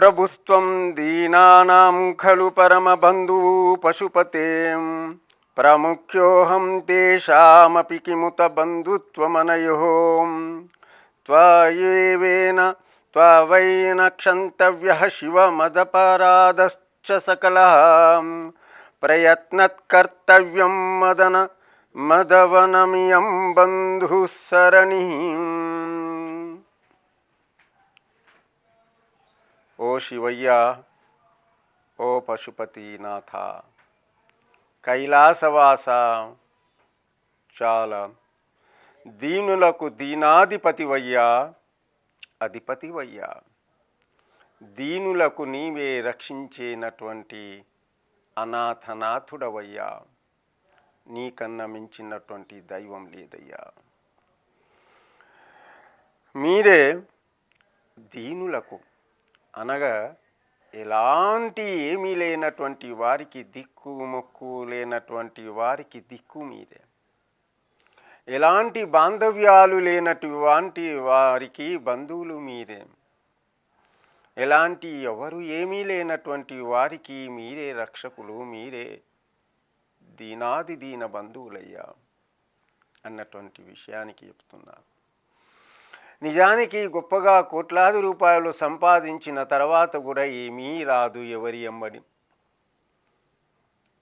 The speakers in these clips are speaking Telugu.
ప్రభుత్వం దీనానాం ఖలు పరమబంధువు పశుపతే. ప్రముఖ్యోహం తేషామపి కిముత బంధుత్వమనయో. త్వయేవేన త్వవైన క్షంతవ్య శివమదపరాధశ్చ సకల. ప్రయత్నత్కర్తవ్యం మదన మదవనమియం బంధుసరణి ఓ శివయ్య ఓ పశుపతినాథ కైలాసవాస చాలా. దీనులకు దీనాధిపతివయ్యా అధిపతివయ్యా. దీనులకు నీవే రక్షించేనటువంటి అనాథనాథుడవయ్యా. నీకన్నా మించినటువంటి దైవం లేదయ్యా. మీరే దీనులకు అనగా ఎలాంటి ఏమీ లేనటువంటి వారికి దిక్కు మొక్కు లేనటువంటి వారికి దిక్కు మీరే ఎలాంటి బాంధవ్యాలు లేనటువంటి వారికి బంధువులు మీరే ఎలాంటి ఎవరు ఏమీ లేనటువంటి వారికి మీరే రక్షకులు మీరే దీనాది దీన బంధువులయ్యా అన్నటువంటి విషయానికి చెప్తున్నారు నిజానికి గొప్పగా కోట్లాది రూపాయలు సంపాదించిన తర్వాత కూడా ఏమీ రాదు ఎవరి ఎంబడి.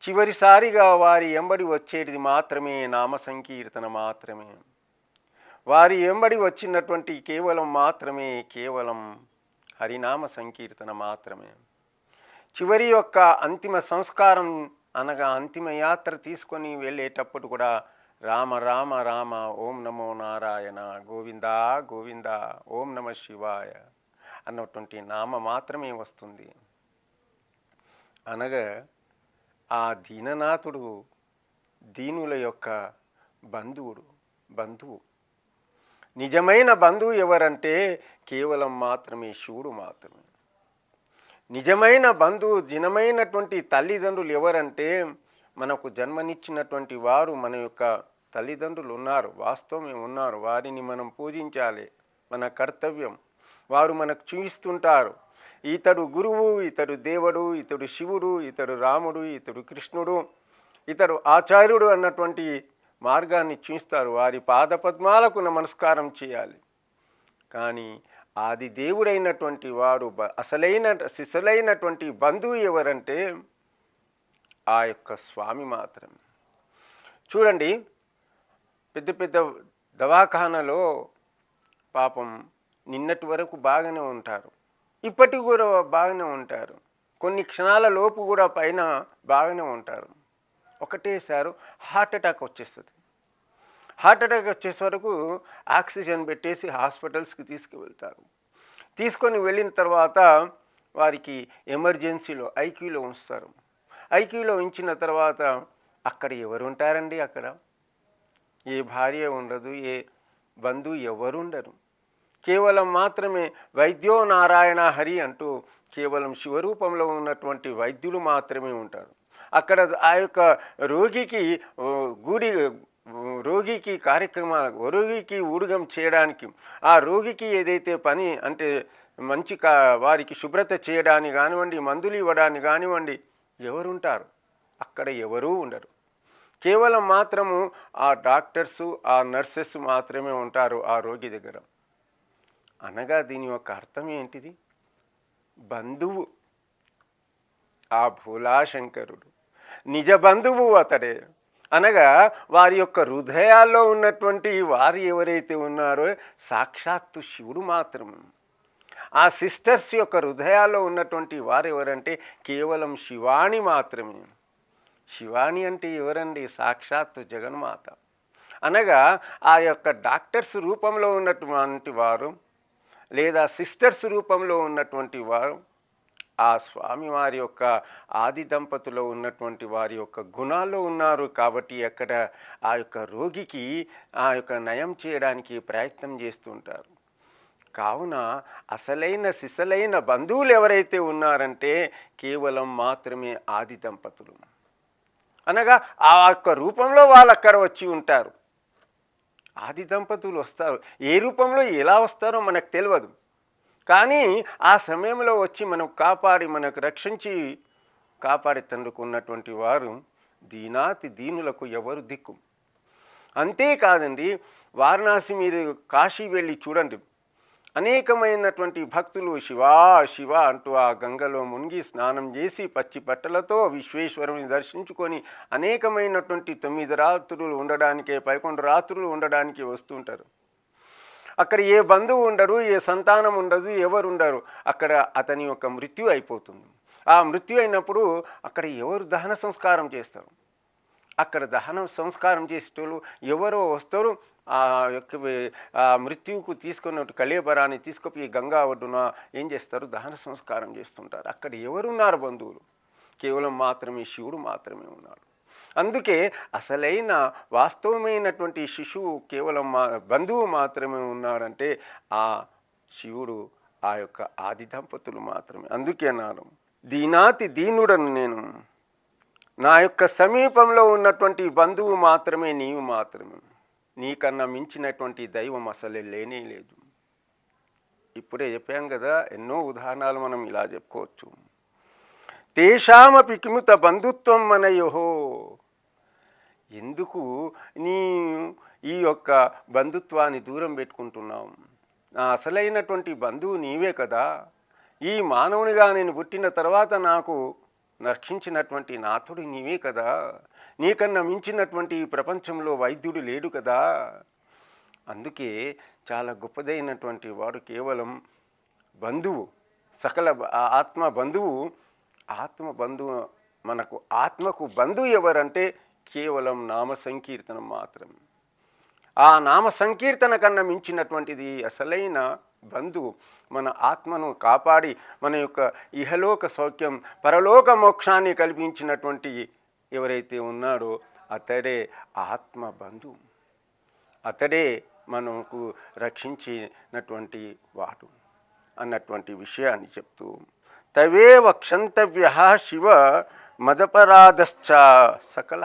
చివరిసారిగా వారి ఎంబడి వచ్చేటిది మాత్రమే నామ సంకీర్తన మాత్రమే. వారి ఎంబడి వచ్చినటువంటి కేవలం మాత్రమే కేవలం హరినామ సంకీర్తన మాత్రమే. చివరి యొక్క అంతిమ సంస్కారం అనగా అంతిమ యాత్ర తీసుకొని వెళ్ళేటప్పుడు కూడా రామ రామ రామ ఓం నమో నారాయణ గోవిందా గోవింద ఓం నమ శివాయ అన్నటువంటి నామ మాత్రమే వస్తుంది. అనగా ఆ దీననాథుడు దీనుల యొక్క బంధువుడు బంధువు. నిజమైన బంధువు ఎవరంటే కేవలం మాత్రమే శివుడు మాత్రమే. నిజమైన బంధువు దినమైనటువంటి తల్లిదండ్రులు ఎవరంటే మనకు జన్మనిచ్చినటువంటి వారు మన యొక్క తల్లిదండ్రులు ఉన్నారు వాస్తవమే ఉన్నారు వారిని మనం పూజించాలి మన కర్తవ్యం. వారు మనకు చూపిస్తుంటారు. ఇతడు గురువు ఇతడు దేవుడు ఇతడు శివుడు ఇతడు రాముడు ఇతడు కృష్ణుడు ఇతడు ఆచార్యుడు అన్నటువంటి మార్గాన్ని చూస్తారు. వారి పాదపద్మాలకు నమస్కారం చేయాలి. కానీ ఆది దేవుడైనటువంటి వారు అసలైన శిశులైనటువంటి బంధువు ఎవరంటే ఆ యొక్క స్వామి మాత్రం. చూడండి పెద్ద పెద్ద దవాఖానలో పాపం నిన్నటి వరకు బాగానే ఉంటారు. ఇప్పటికి కూడా బాగానే ఉంటారు. కొన్ని క్షణాల లోపు కూడా పైన బాగానే ఉంటారు. ఒకటేసారి హార్ట్ అటాక్ వచ్చేస్తుంది. హార్ట్ అటాక్ వచ్చేసే వరకు ఆక్సిజన్ పెట్టేసి హాస్పిటల్స్కి తీసుకువెళ్తారు. తీసుకొని వెళ్ళిన తర్వాత వారికి ఎమర్జెన్సీలో ఐక్యూలో ఉంచుతారు. ఐక్యూలో ఉంచిన తర్వాత అక్కడ ఎవరు ఉంటారండి అక్కడ? ఏ భార్య ఉండదు ఏ బంధువు ఎవరు ఉండరు కేవలం మాత్రమే వైద్యో నారాయణ హరి అంటూ కేవలం శివరూపంలో ఉన్నటువంటి వైద్యులు మాత్రమే ఉంటారు. అక్కడ ఆ యొక్క రోగికి గుడి రోగికి కార్యక్రమాలు రోగికి ఊడుగం చేయడానికి ఆ రోగికి ఏదైతే పని అంటే మంచి కా వారికి శుభ్రత చేయడానికి కానివ్వండి మందులు ఇవ్వడానికి కానివ్వండి ఎవరుంటారు? అక్కడ ఎవరూ ఉండరు. కేవలం మాత్రము ఆ డాక్టర్సు ఆ నర్సెస్ మాత్రమే ఉంటారు ఆ రోగి దగ్గర. అనగా దీని యొక్క అర్థం ఏంటిది? బంధువు. ఆ భూలాశంకరుడు. నిజ బంధువు అతడే. అనగా వారి యొక్క హృదయాల్లో ఉన్నటువంటి వారు ఎవరైతే ఉన్నారో సాక్షాత్తు శివుడు మాత్రం ఆ సిస్టర్స్ యొక్క హృదయాల్లో ఉన్నటువంటి వారు ఎవరంటే కేవలం శివాణి మాత్రమే. శివాని అంటే ఎవరండి? సాక్షాత్తు జగన్మాత. అనగా ఆ యొక్క డాక్టర్స్ రూపంలో ఉన్నటువంటి వారు లేదా సిస్టర్స్ రూపంలో ఉన్నటువంటి వారు ఆ స్వామి వారి యొక్క ఆది దంపతులో ఉన్నటువంటి వారి యొక్క గుణాల్లో ఉన్నారు కాబట్టి అక్కడ ఆ యొక్క రోగికి ఆ యొక్క నయం చేయడానికి ప్రయత్నం చేస్తుంటారు. కావున అసలైన సిసలైన బంధువులు ఎవరైతే ఉన్నారంటే కేవలం మాత్రమే ఆది దంపతులు. అనగా ఆ యొక్క రూపంలో వాళ్ళు అక్కడ వచ్చి ఉంటారు. ఆది దంపతులు వస్తారు. ఏ రూపంలో ఎలా వస్తారో మనకు తెలియదు కానీ ఆ సమయంలో వచ్చి మనకు కాపాడి మనకు రక్షించి కాపాడి తండ్రుకున్నటువంటి వారు దీనాతి దీనులకు ఎవరు దిక్కు? అంతేకాదండి వారణాసి మీరు కాశీ వెళ్ళి చూడండి. అనేకమైనటువంటి భక్తులు శివా శివ అంటూ ఆ గంగలో మునిగి స్నానం చేసి పచ్చి బట్టలతో విశ్వేశ్వరుని దర్శించుకొని అనేకమైనటువంటి తొమ్మిది రాత్రులు ఉండడానికే పదకొండు రాత్రులు ఉండడానికి వస్తుంటారు. అక్కడ ఏ బంధువు ఉండరు ఏ సంతానం ఉండదు ఎవరు ఉండరు అక్కడ అతని యొక్క మృత్యు అయిపోతుంది. ఆ మృత్యు అయినప్పుడు అక్కడ ఎవరు దహన సంస్కారం చేస్తారు? అక్కడ దహన సంస్కారం చేసేటోళ్ళు ఎవరో వస్తారు మృత్యువుకు తీసుకున్న కళేబరాన్ని తీసుకుపోయి గంగా ఒడ్డున ఏం చేస్తారు? దహన సంస్కారం చేస్తుంటారు. అక్కడ ఎవరున్నారు బంధువులు? కేవలం మాత్రమే శివుడు మాత్రమే ఉన్నాడు. అందుకే అసలైన వాస్తవమైనటువంటి శిశువు కేవలం మా బంధువు మాత్రమే ఉన్నాడంటే ఆ శివుడు ఆ యొక్క ఆది దంపతులు మాత్రమే. అందుకే నాను దీనాతి దీనుడను నేను. నా యొక్క సమీపంలో ఉన్నటువంటి బంధువు మాత్రమే నీవు మాత్రమే. నీకన్నా మించినటువంటి దైవం అసలే లేనే లేదు. ఇప్పుడే చెప్పాం కదా ఎన్నో ఉదాహరణలు మనం ఇలా చెప్పుకోవచ్చు. తేషామపి కిముత బంధుత్వం మనయోహో ఎందుకు నీ ఈ యొక్క బంధుత్వాన్ని దూరం పెట్టుకుంటున్నావు? నా అసలైనటువంటి బంధువు నీవే కదా. ఈ మానవునిగా నేను పుట్టిన తర్వాత నాకు రక్షించినటువంటి నాథుడు నీవే కదా. నీకన్నా మించినటువంటి ఈ ప్రపంచంలో వైద్యుడు లేడు కదా. అందుకే చాలా గొప్పదైనటువంటి వాడు కేవలం బంధువు సకల ఆ ఆత్మ బంధువు ఆత్మ బంధువు మనకు ఆత్మకు బంధువు ఎవరంటే కేవలం నామ సంకీర్తనం మాత్రం. ఆ నామ సంకీర్తన కన్నా మించినటువంటిది అసలైన బంధువు మన ఆత్మను కాపాడి మన యొక్క ఇహలోక సౌఖ్యం పరలోక మోక్షాన్ని కల్పించినటువంటి ఎవరైతే ఉన్నాడో అతడే ఆత్మ బంధువు. అతడే మనకు రక్షించినటువంటి వాడు అన్నటువంటి విషయాన్ని చెప్తూ తవేవ క్షంతవ్య శివ మదపరాధశ్చ సకల.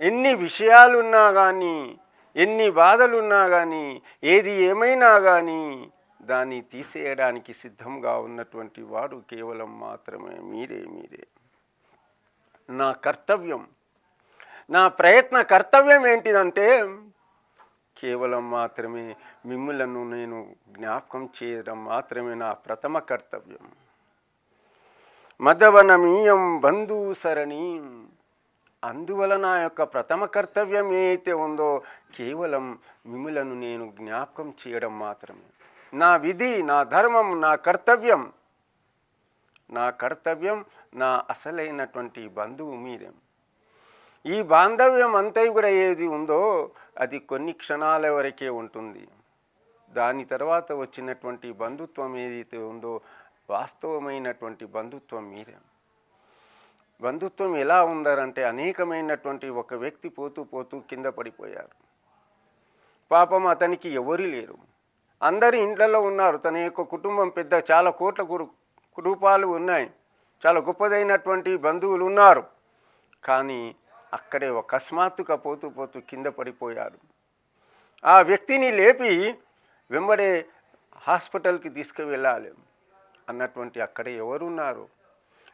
ఎన్ని విషయాలున్నా కానీ ఎన్ని బాధలున్నా కానీ ఏది ఏమైనా కానీ దాన్ని తీసేయడానికి సిద్ధంగా ఉన్నటువంటి వాడు కేవలం మాత్రమే మీరే మీరే. నా కర్తవ్యం. నా ప్రయత్న కర్తవ్యం ఏంటిదంటే కేవలం మాత్రమే మిమ్ములను నేను జ్ఞాపకం చేయడం మాత్రమే నా ప్రథమ కర్తవ్యం. మదవనమీయం బంధు సరణి. అందువల నా యొక్క ప్రథమ కర్తవ్యం ఏదైతే ఉందో కేవలం మిమ్ములను నేను జ్ఞాపకం చేయడం మాత్రమే. నా విధి నా ధర్మం నా కర్తవ్యం నా కర్తవ్యం నా అసలైనటువంటి బంధువు మీరే. ఈ బాంధవ్యం అంతా కూడా ఏది ఉందో అది కొన్ని క్షణాల వరకే ఉంటుంది. దాని తర్వాత వచ్చినటువంటి బంధుత్వం ఏదైతే ఉందో వాస్తవమైనటువంటి బంధుత్వం మీరే. బంధుత్వం ఎలా ఉందరంటే అనేకమైనటువంటి ఒక వ్యక్తి పోతూ పోతూ కింద పడిపోయారు. పాపం అతనికి ఎవరు లేరు. అందరి ఇండ్లలో ఉన్నారు. తన యొక్క కుటుంబం పెద్ద చాలా కోట్ల కుటుంబాలు ఉన్నాయి. చాలా గొప్పదైనటువంటి బంధువులు ఉన్నారు. కానీ అక్కడే అకస్మాత్తుగా పోతూ పోతూ కింద పడిపోయారు. ఆ వ్యక్తిని లేపి వెంబడే హాస్పిటల్కి తీసుకువెళ్ళాలి అన్నటువంటి అక్కడే ఎవరున్నారు?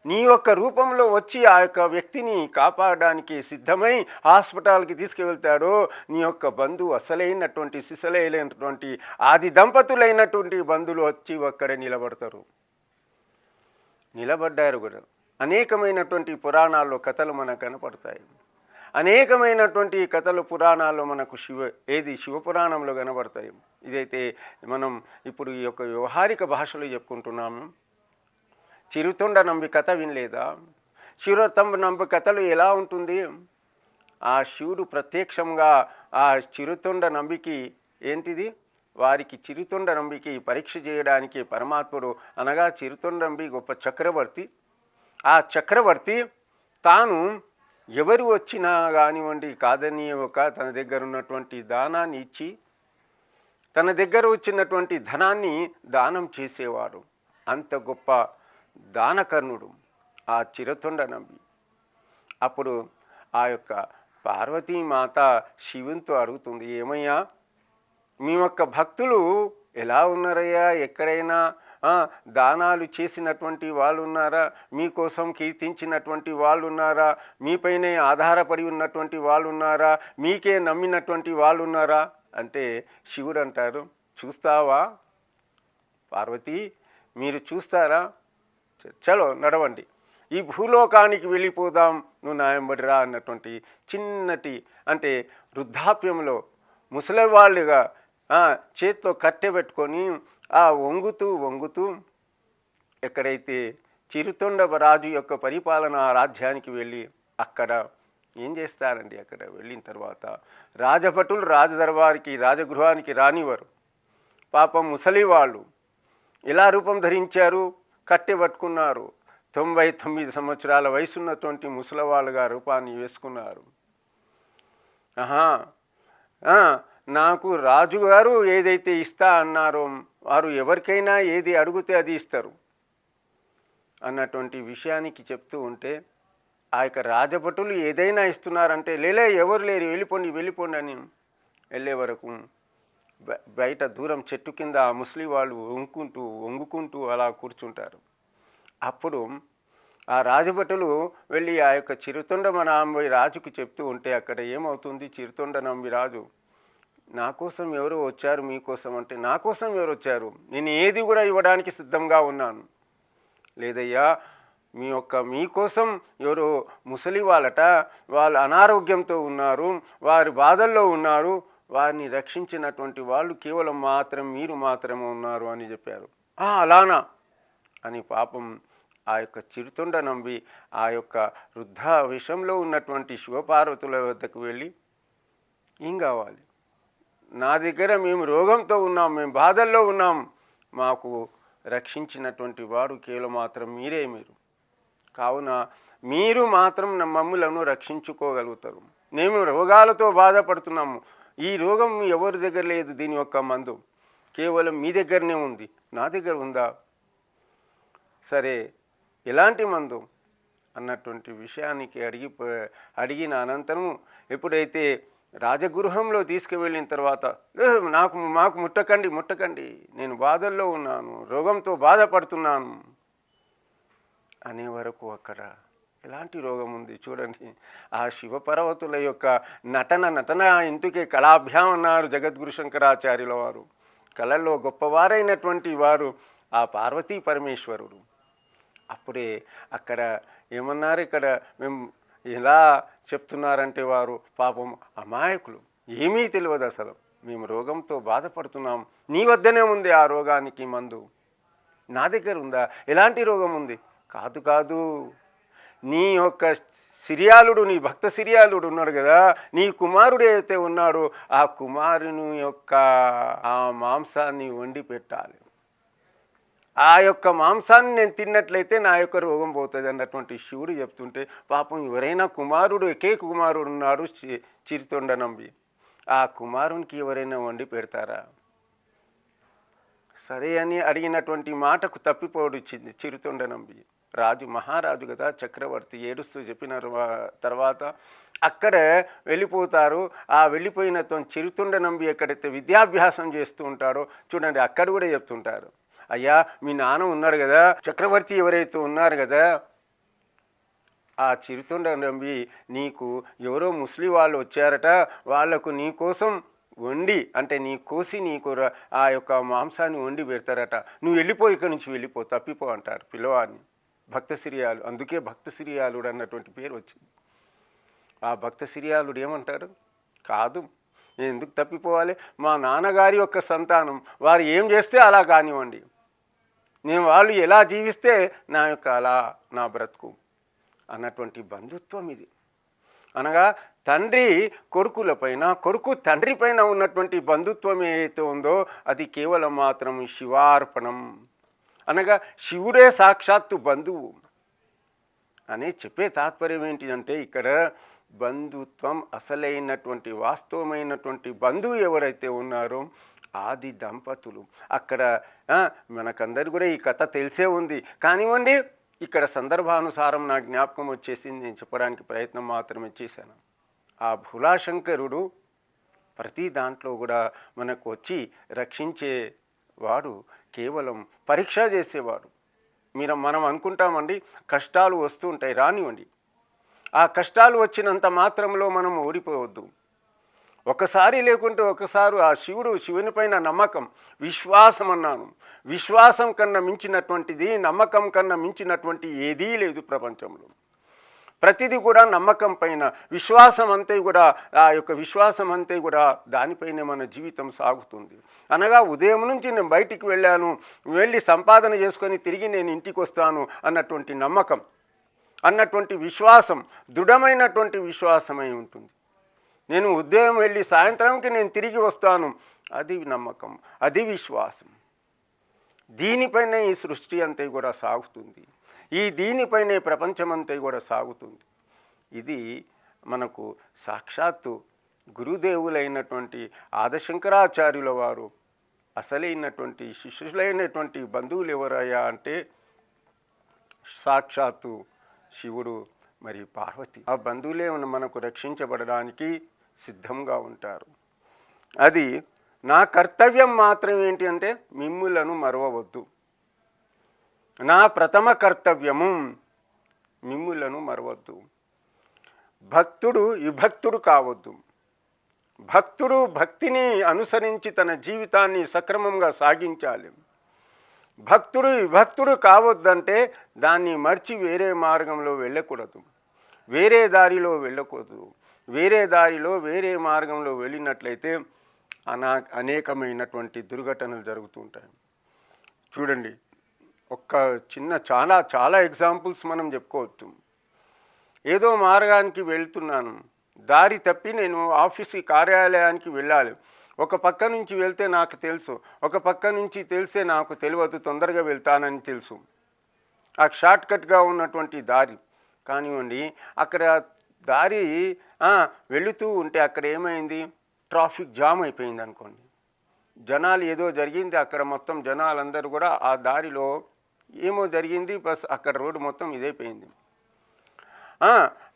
నీ యొక్క రూపంలో వచ్చి ఆ యొక్క వ్యక్తిని కాపాడడానికి సిద్ధమై హాస్పిటల్కి తీసుకువెళ్తాడో నీ యొక్క బంధువు అసలైనటువంటి సిసలైనటువంటి ఆది దంపతులైనటువంటి బంధువులు వచ్చి అక్కడే నిలబడతారు. నిలబడ్డారు కూడా. అనేకమైనటువంటి పురాణాల్లో కథలు మనకు కనపడతాయి. అనేకమైనటువంటి కథలు పురాణాల్లో మనకు శివ ఏది శివపురాణంలో కనబడతాయి. ఇదైతే మనం ఇప్పుడు ఈ యొక్క వ్యవహారిక భాషలో చెప్పుకుంటున్నాము. చిరుతొండ నంబి కథ వినలేదా? చిరుతంబ నంబి కథలు ఎలా ఉంటుంది? ఆ శివుడు ప్రత్యక్షంగా ఆ చిరుతొండ నంబికి ఏంటిది? వారికి చిరుతొండ నంబికి పరీక్ష చేయడానికి పరమాత్ముడు అనగా చిరుతుండంబి గొప్ప చక్రవర్తి. ఆ చక్రవర్తి తాను ఎవరు వచ్చినా కానివ్వండి కాదని ఒక తన దగ్గర ఉన్నటువంటి దానాన్ని ఇచ్చి తన దగ్గర వచ్చినటువంటి ధనాన్ని దానం చేసేవాడు. అంత గొప్ప దానకర్ణుడు ఆ చిరతొండ నంబి. అప్పుడు ఆ యొక్క పార్వతీమాత శివునితో అడుగుతుంది ఏమయ్యా మీ యొక్క భక్తులు ఎలా ఉన్నారయ్యా? ఎక్కడైనా దానాలు చేసినటువంటి వాళ్ళు ఉన్నారా మీకోసం కీర్తించినటువంటి వాళ్ళు ఉన్నారా మీపైనే ఆధారపడి ఉన్నటువంటి వాళ్ళు ఉన్నారా మీకే నమ్మినటువంటి వాళ్ళు ఉన్నారా అంటే శివుడు అంటారు చూస్తావా పార్వతి? మీరు చూస్తారా? చలో నడవండి. ఈ భూలోకానికి వెళ్ళిపోదాం నువ్వు నాయంబడిరా అన్నటువంటి చిన్నటి అంటే వృద్ధాప్యంలో ముసలివాళ్ళుగా చేత్తో కట్టె పెట్టుకొని ఆ వంగుతూ వంగుతూ ఎక్కడైతే చిరుతొండవ రాజు యొక్క పరిపాలన రాజ్యానికి వెళ్ళి అక్కడ ఏం చేస్తారండి? అక్కడ వెళ్ళిన తర్వాత రాజభటులు రాజదర్బారికి రాజగృహానికి రానివారు పాపం ముసలి వాళ్ళు ఎలా రూపం ధరించారు? కట్టె పట్టుకున్నారు. తొంభై తొమ్మిది సంవత్సరాల వయసున్నటువంటి ముసలివాళ్ళుగా రూపాన్ని వేసుకున్నారు. ఆహా! నాకు రాజుగారు ఏదైతే ఇస్తా అన్నారో వారు ఎవరికైనా ఏది అడిగితే అది ఇస్తారు అన్నటువంటి విషయానికి చెప్తూ ఉంటే ఆ యొక్క రాజభటులు ఏదైనా ఇస్తున్నారంటే లేలే ఎవరు లేరు వెళ్ళిపోండి వెళ్ళిపోండి అని వెళ్ళే వరకు బ- బయట దూరం చెట్టు కింద ఆ ముస్లిం వాళ్ళు వంగుకుంటూ వంగుకుంటూ అలా కూర్చుంటారు. అప్పుడు ఆ రాజభటులు వెళ్ళి ఆ యొక్క చిరుతొండ నంబి రాజుకు చెప్తూ ఉంటే అక్కడ ఏమవుతుంది? చిరుతొండ నంబి రాజు నా కోసం ఎవరు వచ్చారు మీకోసం అంటే నా కోసం ఎవరు వచ్చారు? నేను ఏది కూడా ఇవ్వడానికి సిద్ధంగా ఉన్నాను. లేదయ్యా మీ యొక్క మీకోసం ఎవరు ముసలి వాళ్ళట వాళ్ళు అనారోగ్యంతో ఉన్నారు వారి బాధల్లో ఉన్నారు వారిని రక్షించినటువంటి వాళ్ళు కేవలం మాత్రం మీరు మాత్రమే ఉన్నారు అని చెప్పారు. అలానా? అని పాపం ఆ యొక్క చిరుతొండ నంబి ఆ యొక్క వృద్ధ విషయంలో ఉన్నటువంటి శివపార్వతుల వద్దకు వెళ్ళి ఏం కావాలి? నా దగ్గర మేము రోగంతో ఉన్నాం మేము బాధల్లో ఉన్నాం. మాకు రక్షించినటువంటి వాడు కేవలం మాత్రం మీరే మీరు. కావున మీరు మాత్రం నా మమ్ములను రక్షించుకోగలుగుతారు. మేము రోగాలతో బాధపడుతున్నాము. ఈ రోగం ఎవరి దగ్గర లేదు దీని యొక్క మందు. కేవలం మీ దగ్గరనే ఉంది. నా దగ్గర ఉందా? సరే ఎలాంటి మందు? అన్నటువంటి విషయానికి అడిగి అడిగిన అనంతరం ఎప్పుడైతే రాజగృహంలో తీసుకువెళ్ళిన తర్వాత నాకు మాకు ముట్టకండి ముట్టకండి నేను బాధల్లో ఉన్నాను రోగంతో బాధపడుతున్నాను అనే వరకు అక్కడ ఎలాంటి రోగం ఉంది చూడండి. ఆ శివపర్వతుల యొక్క నటన నటన ఇంటికే కళాభ్యాం అన్నారు జగద్గురు శంకరాచార్యుల వారు. కళల్లో గొప్పవారైనటువంటి వారు ఆ పార్వతీ పరమేశ్వరుడు. అప్పుడే అక్కడ ఏమన్నారు ఇక్కడ మేము ఎలా చెప్తున్నారంటే వారు పాపం అమాయకులు. ఏమీ తెలియదు అసలు. మేము రోగంతో బాధపడుతున్నాం. నీ వద్దనే ఉంది ఆ రోగానికి మందు. నా దగ్గర ఉందా? ఎలాంటి రోగం ఉంది? కాదు కాదు. నీ యొక్క సిరియాలుడు నీ భక్త సిరియాలుడు ఉన్నాడు కదా. నీ కుమారుడు అయితే ఉన్నాడో ఆ కుమారుని యొక్క ఆ మాంసాన్ని వండి పెట్టాలి ఆ యొక్క మాంసాన్ని నేను తిన్నట్లయితే నా యొక్క రోగం పోతుంది అన్నటువంటి శివుడు చెప్తుంటే పాపం ఎవరైనా కుమారుడు ఎకే కుమారుడు ఉన్నాడు చి- చిరుతొండ నంబి ఆ కుమారునికి ఎవరైనా వండి పెడతారా? సరే అని అడిగినటువంటి మాటకు తప్పిపోడు చిరుతొండ నంబి రాజు మహారాజు కదా చక్రవర్తి ఏడుస్తూ చెప్పిన తర్వాత అక్కడ వెళ్ళిపోతారు. ఆ వెళ్ళిపోయిన తన చిరుతుండ నంబి ఎక్కడైతే విద్యాభ్యాసం చేస్తూ ఉంటాడో చూడండి అక్కడ కూడా చెప్తుంటారు. అయ్యా మీ నాన్న ఉన్నాడు కదా చక్రవర్తి ఎవరైతే ఉన్నారు కదా ఆ చిరుతుండ నమ్మి నీకు ఎవరో ముస్లిం వాళ్ళు వచ్చారట వాళ్ళకు నీ కోసం వండి అంటే నీ కోసి నీకు ఆ యొక్క మాంసాన్ని వండి పెడతారట. నువ్వు వెళ్ళిపో ఇక్కడి నుంచి వెళ్ళిపో తప్పిపో అంటారు పిల్లవాడిని. భక్త సిరియాలు అందుకే భక్త సిరియాలుడు అన్నటువంటి పేరు వచ్చింది. ఆ భక్త సిరియాలుడు ఏమంటారు? కాదు నేను ఎందుకు తప్పిపోవాలి? మా నాన్నగారి యొక్క సంతానం వారు ఏం చేస్తే అలా కానివ్వండి. నేను వాళ్ళు ఎలా జీవిస్తే నా యొక్క అలా నా బ్రతుకు అన్నటువంటి బంధుత్వం ఇది. అనగా తండ్రి కొడుకులపైన కొడుకు తండ్రి పైన ఉన్నటువంటి బంధుత్వం ఏదైతే ఉందో అది కేవలం మాత్రం శివార్పణం. అనగా శివుడే సాక్షాత్తు బంధువు. అని చెప్పే తాత్పర్యం ఏంటి ఇక్కడ బంధుత్వం అసలైనటువంటి వాస్తవమైనటువంటి బంధువు ఎవరైతే ఉన్నారో ఆది దంపతులు. అక్కడ మనకందరు కూడా ఈ కథ తెలిసే ఉంది. కానివ్వండి ఇక్కడ సందర్భానుసారం నా జ్ఞాపకం వచ్చేసింది. నేను చెప్పడానికి ప్రయత్నం మాత్రమే చేశాను. ఆ భులాశంకరుడు ప్రతి దాంట్లో కూడా మనకు వచ్చి రక్షించే వాడు కేవలం పరీక్ష చేసేవాడు. మీరు మనం అనుకుంటామండి కష్టాలు వస్తూ ఉంటాయి రానివ్వండి. ఆ కష్టాలు వచ్చినంత మాత్రంలో మనం ఓడిపోవద్దు. ఒకసారి లేకుంటే ఒకసారి ఆ శివుడు శివుని పైన నమ్మకం విశ్వాసం అన్నాను. విశ్వాసం కన్నా మించినటువంటిది నమ్మకం కన్నా మించినటువంటి ఏదీ లేదు ప్రపంచంలో. ప్రతిదీ కూడా నమ్మకం పైన విశ్వాసం అంతే కూడా ఆ యొక్క విశ్వాసం అంతే కూడా దానిపైనే మన జీవితం సాగుతుంది. అనగా ఉదయం నుంచి నేను బయటికి వెళ్ళాను వెళ్ళి సంపాదన చేసుకొని తిరిగి నేను ఇంటికి వస్తాను అన్నటువంటి నమ్మకం అన్నటువంటి విశ్వాసం దృఢమైనటువంటి విశ్వాసమై ఉంటుంది. నేను ఉదయం వెళ్ళి సాయంత్రంకి నేను తిరిగి వస్తాను. అది నమ్మకం అది విశ్వాసం. దీనిపైనే ఈ సృష్టి అంతే కూడా సాగుతుంది. ఈ దీనిపైనే ప్రపంచమంతా కూడా సాగుతుంది. ఇది మనకు సాక్షాత్తు గురుదేవులైనటువంటి ఆదశంకరాచార్యుల వారు అసలైనటువంటి శిష్యులైనటువంటి బంధువులు ఎవరయ్యా అంటే సాక్షాత్తు శివుడు మరియు పార్వతి. ఆ బంధువులే మనకు రక్షించబడడానికి సిద్ధంగా ఉంటారు. అది నా కర్తవ్యం మాత్రం ఏంటి అంటే మిమ్ములను మరవవద్దు. నా ప్రథమ కర్తవ్యము మిమ్ములను మరవద్దు. భక్తుడు విభక్తుడు కావద్దు. భక్తుడు భక్తిని అనుసరించి తన జీవితాన్ని సక్రమంగా సాగించాలి. భక్తుడు విభక్తుడు కావద్దంటే దాన్ని మర్చి వేరే మార్గంలో వెళ్ళకూడదు. వేరే దారిలో వెళ్ళకూడదు. వేరే దారిలో వేరే మార్గంలో వెళ్ళినట్లయితే అనా అనేకమైనటువంటి దుర్ఘటనలు జరుగుతుంటాయి చూడండి ఒక్క చిన్న చాలా చాలా ఎగ్జాంపుల్స్ మనం చెప్పుకోవచ్చు. ఏదో మార్గానికి వెళ్తున్నాను. దారి తప్పి నేను ఆఫీస్కి కార్యాలయానికి వెళ్ళాలి. ఒక పక్క నుంచి వెళ్తే నాకు తెలుసు. ఒక పక్క నుంచి తెలిసే నాకు తెలియదు. తొందరగా వెళ్తానని తెలుసు. ఆ షార్ట్ కట్గా ఉన్నటువంటి దారి కానివ్వండి అక్కడ దారి వెళుతూ ఉంటే అక్కడ ఏమైంది? ట్రాఫిక్ జామ్ అయిపోయింది అనుకోండి. జనాలు ఏదో జరిగింది అక్కడ మొత్తం జనాలందరూ కూడా ఆ దారిలో ఏమో జరిగింది బస్ అక్కడ రోడ్డు మొత్తం ఇదైపోయింది.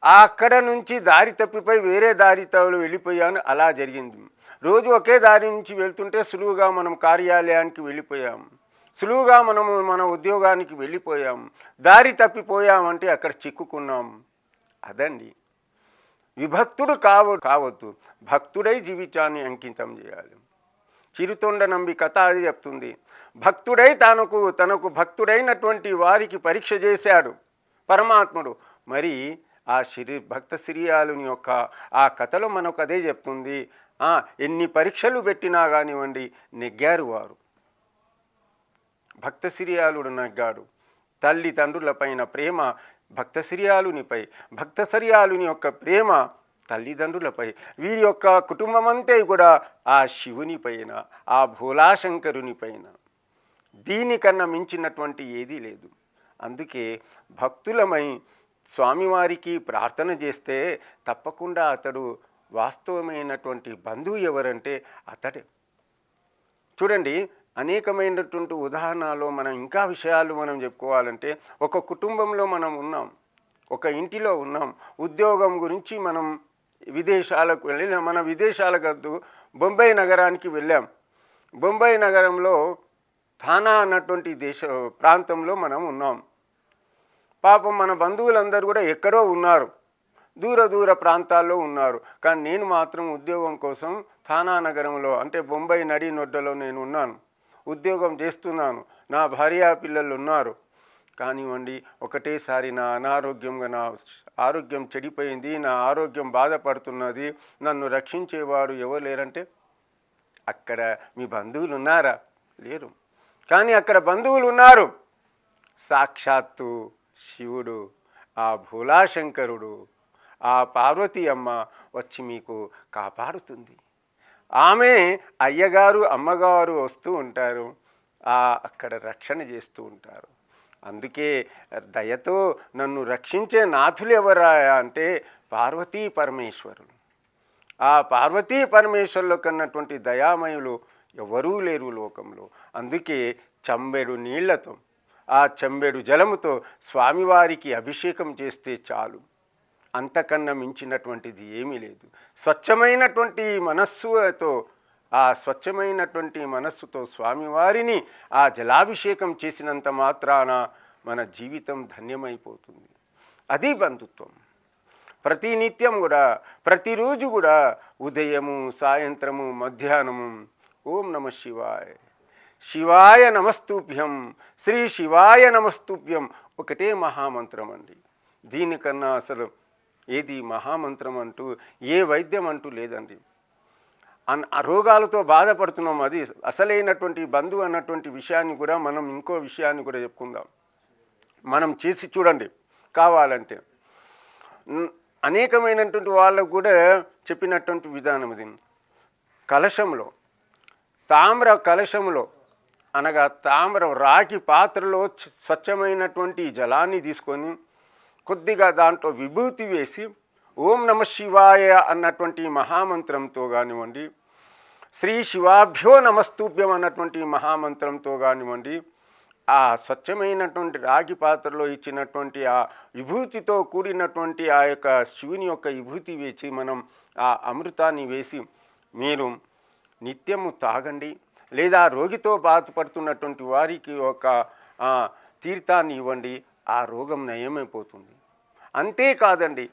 అక్కడ నుంచి దారి తప్పిపోయి వేరే దారితో వెళ్ళిపోయాను అలా జరిగింది. రోజు ఒకే దారి నుంచి వెళ్తుంటే సులువుగా మనం కార్యాలయానికి వెళ్ళిపోయాం. సులువుగా మనము మన ఉద్యోగానికి వెళ్ళిపోయాం. దారి తప్పిపోయామంటే అక్కడ చిక్కుకున్నాం. అదండి. విభక్తుడు కావ కావద్దు. భక్తుడై జీవితాన్ని అంకితం చేయాలి. చిరుతొండ నంబి కథ అది చెప్తుంది. భక్తుడై తనకు తనకు భక్తుడైనటువంటి వారికి పరీక్ష చేశాడు పరమాత్ముడు. మరి ఆ శ్రీ భక్త శ్రీయాలుని యొక్క ఆ కథలో మనకు అదే చెప్తుంది. ఆ, ఎన్ని పరీక్షలు పెట్టినా కానివ్వండి నెగ్గారు వారు. భక్త సిరియాలుడు నగ్గాడు. తల్లిదండ్రులపైన ప్రేమ భక్త సిరియాలునిపై భక్త సిరియాలుని యొక్క ప్రేమ తల్లిదండ్రులపై వీరి యొక్క కుటుంబమంతే కూడా ఆ శివుని పైన ఆ భోలాశంకరుని పైన దీనికన్నా మించినటువంటి ఏదీ లేదు. అందుకే భక్తులమై స్వామివారికి ప్రార్థన చేస్తే తప్పకుండా అతడు వాస్తవమైనటువంటి బంధువు ఎవరంటే అతడే. చూడండి అనేకమైనటువంటి ఉదాహరణలో మనం ఇంకా విషయాలు మనం చెప్పుకోవాలంటే ఒక కుటుంబంలో మనం ఉన్నాం ఒక ఇంటిలో ఉన్నాం ఉద్యోగం గురించి మనం విదేశాలకు వెళ్ళి మన విదేశాలకు బొంబాయి నగరానికి వెళ్ళాం. బొంబాయి నగరంలో థానా అన్నటువంటి దేశ ప్రాంతంలో మనం ఉన్నాం. పాపం మన బంధువులందరూ కూడా ఎక్కడో ఉన్నారు దూర దూర ప్రాంతాల్లో ఉన్నారు. కానీ నేను మాత్రం ఉద్యోగం కోసం థానా నగరంలో అంటే బొంబాయి నడి నొడ్డలో నేను ఉన్నాను. ఉద్యోగం చేస్తున్నాను. నా భార్య పిల్లలు ఉన్నారు కానివ్వండి ఒకటేసారి నా అనారోగ్యంగా నా ఆరోగ్యం చెడిపోయింది నా ఆరోగ్యం బాధపడుతున్నది నన్ను రక్షించేవాడు ఎవరు లేరంటే అక్కడ మీ బంధువులు ఉన్నారా లేరు. కానీ అక్కడ బంధువులు ఉన్నారు సాక్షాత్తు శివుడు ఆ భోలాశంకరుడు ఆ పార్వతీ అమ్మ వచ్చి మీకు కాపాడుతుంది. ఆమె అయ్యగారు అమ్మగారు వస్తూ ఉంటారు. ఆ అక్కడ రక్షణ చేస్తూ ఉంటారు. అందుకే దయతో నన్ను రక్షించే నాథులు ఎవరా అంటే పార్వతీ పరమేశ్వరులు. ఆ పార్వతీ పరమేశ్వరుల కన్నటువంటి దయామయులు ఎవరూ లేరు లోకంలో. అందుకే చంబెడు నీళ్ళతో ఆ చెంబెడు జలముతో స్వామివారికి అభిషేకం చేస్తే చాలు. అంతకన్నా మించినటువంటిది ఏమీ లేదు. స్వచ్ఛమైనటువంటి మనస్సుతో ఆ స్వచ్ఛమైనటువంటి మనస్సుతో స్వామివారిని ఆ జలాభిషేకం చేసినంత మాత్రాన మన జీవితం ధన్యమైపోతుంది. అది బంధుత్వం. ప్రతి నిత్యం కూడా ప్రతిరోజు కూడా ఉదయము సాయంత్రము మధ్యాహ్నము ఓం నమ శివాయ. శివాయ నమస్తూభ్యం శ్రీ శివాయ నమస్తూభ్యం ఒకటే మహామంత్రం అండి దీనికన్నా అసలు ఏది మహామంత్రం అంటూ ఏ వైద్యం అంటూ లేదండి. అన్ ఆ రోగాలతో బాధపడుతున్నాం అది. అసలైనటువంటి బంధువు అన్నటువంటి విషయాన్ని కూడా మనం ఇంకో విషయాన్ని కూడా చెప్పుకుందాం. మనం చేసి చూడండి కావాలంటే. అనేకమైనటువంటి వాళ్ళకు కూడా చెప్పినటువంటి విధానం ఇది కలశంలో తామ్ర కలశంలో అనగా తామ్ర రాగి పాత్రలో స్వచ్ఛమైనటువంటి జలాన్ని తీసుకొని కొద్దిగా దాంట్లో విభూతి వేసి ఓం నమ శివాయ అన్నటువంటి మహామంత్రంతో కానివ్వండి శ్రీ శివాభ్యో నమస్తూభ్యం అన్నటువంటి మహామంత్రంతో కానివ్వండి ఆ స్వచ్ఛమైనటువంటి రాగి పాత్రలో ఇచ్చినటువంటి ఆ విభూతితో కూడినటువంటి ఆ యొక్క శివుని యొక్క విభూతి వేసి మనం ఆ అమృతాన్ని వేసి మీరు నిత్యము తాగండి. లేదా రోగితో బాధపడుతున్నటువంటి వారికి ఒక తీర్థాన్ని ఇవ్వండి. ఆ రోగం నయమైపోతుంది. అంతేకాదండి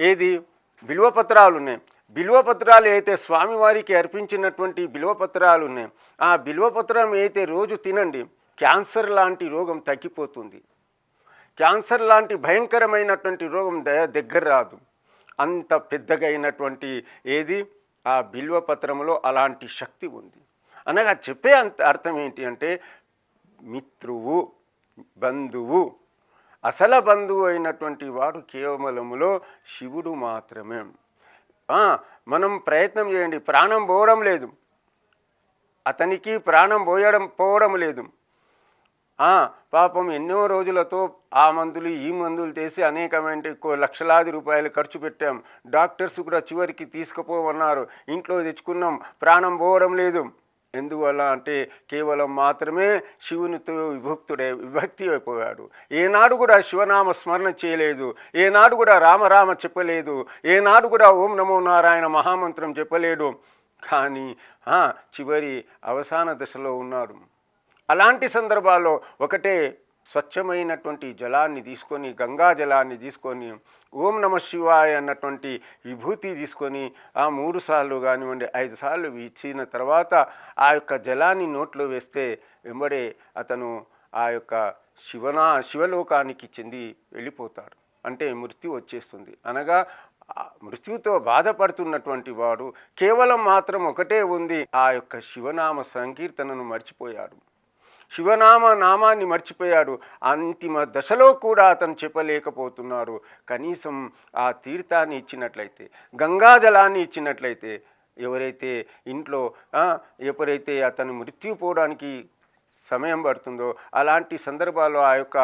ఏది బిల్వపత్రాలు ఉన్నాయి బిల్వపత్రాలు అయితే స్వామివారికి అర్పించినటువంటి బిల్వపత్రాలు ఉన్నాయి ఆ బిల్వపత్రం అయితే రోజు తినండి క్యాన్సర్ లాంటి రోగం తగ్గిపోతుంది. క్యాన్సర్ లాంటి భయంకరమైనటువంటి రోగం ద- దగ్గర రాదు. అంత పెద్దగా అయినటువంటి ఏది ఆ బిల్వపత్రంలో అలాంటి శక్తి ఉంది. అనగా చెప్పే అంత అర్థం ఏంటి అంటే మిత్రువు బంధువు అసల బంధువు అయినటువంటి వాడు కేవలములో శివుడు మాత్రమే. మనం ప్రయత్నం చేయండి. ప్రాణం పోవడం లేదు. అతనికి ప్రాణం పోయడం పోవడం లేదు. పాపం ఎన్నో రోజులతో ఆ మందులు ఈ మందులు తీసి అనేకమైన లక్షలాది రూపాయలు ఖర్చు పెట్టాం. డాక్టర్స్ కూడా చివరికి తీసుకుపోమన్నారు ఇంట్లో తెచ్చుకున్నాం. ప్రాణం పోవడం లేదు. ఎందువల్ల అంటే కేవలం మాత్రమే శివునితో విభక్తుడే విభక్తి అయిపోయాడు. ఏనాడు కూడా శివనామ స్మరణ చేయలేదు. ఏనాడు కూడా రామరామ చెప్పలేదు. ఏనాడు కూడా ఓం నమో నారాయణ మహామంత్రం చెప్పలేడు కానీ చివరి అవసాన దశలో ఉన్నాడు. అలాంటి సందర్భాల్లో ఒకటే స్వచ్ఛమైనటువంటి జలాన్ని తీసుకొని గంగా జలాన్ని తీసుకొని ఓం నమ శివాయ అన్నటువంటి విభూతి తీసుకొని ఆ మూడు సార్లు కానివ్వండి ఐదు సార్లు ఇచ్చిన తర్వాత ఆ యొక్క జలాన్ని నోట్లో వేస్తే వెంబడే అతను ఆ యొక్క శివనా శివలోకానికి చెంది వెళ్ళిపోతాడు. అంటే మృత్యు వచ్చేస్తుంది. అనగా మృత్యుతో బాధపడుతున్నటువంటి వాడు కేవలం మాత్రం ఒకటే ఉంది. ఆ యొక్క శివనామ సంకీర్తనను మర్చిపోయాడు. శివనామ నామాన్ని మర్చిపోయాడు. అంతిమ దశలో కూడా అతను చెప్పలేకపోతున్నారు కనీసం ఆ తీర్థాన్ని ఇచ్చినట్లయితే గంగాజలాన్ని ఇచ్చినట్లయితే ఎవరైతే ఇంట్లో ఎప్పుడైతే ఎవరైతే అతను మృత్యు పోవడానికి సమయం పడుతుందో అలాంటి సందర్భాల్లో ఆ యొక్క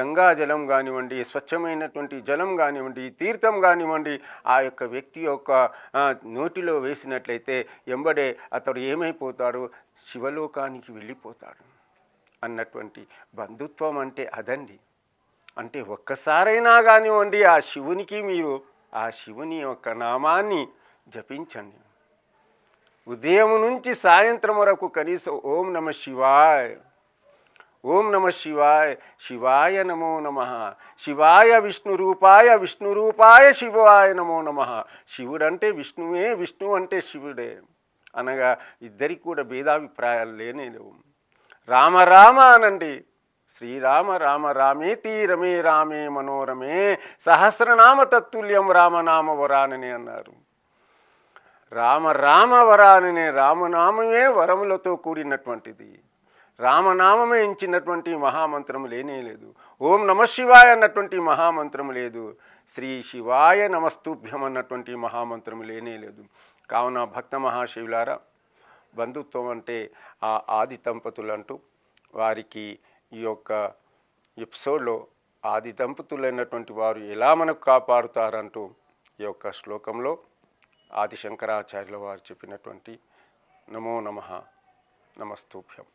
గంగా జలం కానివ్వండి స్వచ్ఛమైనటువంటి జలం కానివ్వండి తీర్థం కానివ్వండి ఆ యొక్క వ్యక్తి యొక్క నోటిలో వేసినట్లయితే ఎంబడే అతడు ఏమైపోతాడు? శివలోకానికి వెళ్ళిపోతాడు. అన్నటువంటి బంధుత్వం అంటే అదండి. అంటే ఒక్కసారైనా కానివ్వండి ఆ శివునికి మీరు ఆ శివుని యొక్క నామాన్ని జపించండి. ఉదయం నుంచి సాయంత్రం వరకు కనీసం ఓం నమ శివాయ్ ఓం నమ శివాయ్ శివాయ నమో నమ శివాయ విష్ణు రూపాయ విష్ణు రూపాయ శివాయ నమో నమ. శివుడంటే విష్ణువే విష్ణు అంటే శివుడే అనగా ఇద్దరికి కూడా భేదాభిప్రాయాలు లేనే లేవు. రామ రామ అనండి. శ్రీరామ రామ రామేతి రమే రామే మనోరమే సహస్రనామ తత్తుల్యం రామనామ వరానని అన్నారు. రామ రామ వరాననే రామనామమే వరములతో కూడినటువంటిది. రామనామమే ఇచ్చినటువంటి మహామంత్రం లేనే లేదు. ఓం నమ శివాయ అన్నటువంటి మహామంత్రం లేదు. శ్రీ శివాయ నమస్తుభ్యం అన్నటువంటి మహామంత్రం లేనే లేదు. కావున భక్త మహాశివులారా బంధుత్వం అంటే ఆ ఆది దంపతులు అంటూ వారికి ఈ యొక్క ఎపిసోడ్లో ఆది దంపతులైనటువంటి వారు ఎలా మనకు కాపాడుతారంటూ ఈ యొక్క శ్లోకంలో ఆది శంకరాచార్యుల వారు చెప్పినటువంటి నమో నమ. నమస్తూభ్యం